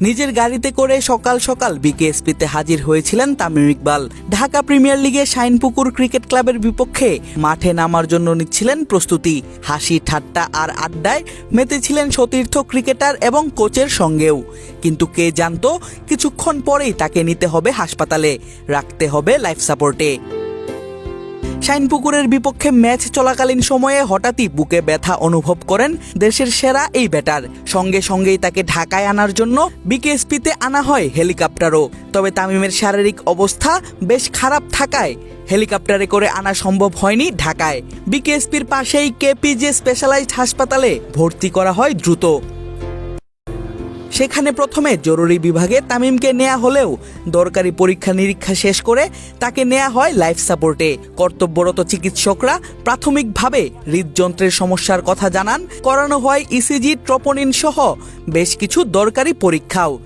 নিজের গাড়িতে করে সকাল সকাল বিকেএসপিতে হাজির হয়েছিলেন তামিম ইকবাল। ঢাকা প্রিমিয়ার লিগে শাইনপুকুর ক্রিকেট ক্লাবের বিপক্ষে মাঠে নামার জন্য নিচ্ছিলেন প্রস্তুতি। হাসি, ঠাট্টা আর আড্ডায় মেতেছিলেন সতীর্থ ক্রিকেটার এবং কোচের সঙ্গেও। কিন্তু কে জানতো, কিছুক্ষণ পরেই তাকে নিতে হবে হাসপাতালে। রাখতে হবে লাইফ সাপোর্টে। শাইনপুকুরের বিপক্ষে ম্যাচ চলাকালীন সময়ে হঠাৎই বুকে ব্যথা অনুভব করেন দেশের সেরা এই ব্যাটার। সঙ্গে সঙ্গেই তাকে ঢাকায় আনার জন্য বিকেএসপিতে আনা হয় হেলিকপ্টারও। তবে তামিমের শারীরিক অবস্থা বেশ খারাপ থাকায় হেলিকপ্টারে করে আনা সম্ভব হয়নি ঢাকায়। বিকেএসপির পাশেই কেপিজে স্পেশালাইজড হাসপাতালে ভর্তি করা হয় দ্রুত। সেখানে প্রথমে জরুরি বিভাগে তামিমকে নেওয়া হলেও দরকারি পরীক্ষা নিরীক্ষা শেষ করে তাকে নেওয়া হয় লাইফ সাপোর্টে। কর্তব্যরত চিকিৎসকরা প্রাথমিকভাবে হৃদযন্ত্রের সমস্যার কথা জানান। করানো হয় ইসিজি ট্রপনিন সহ বেশ কিছু দরকারি পরীক্ষাও।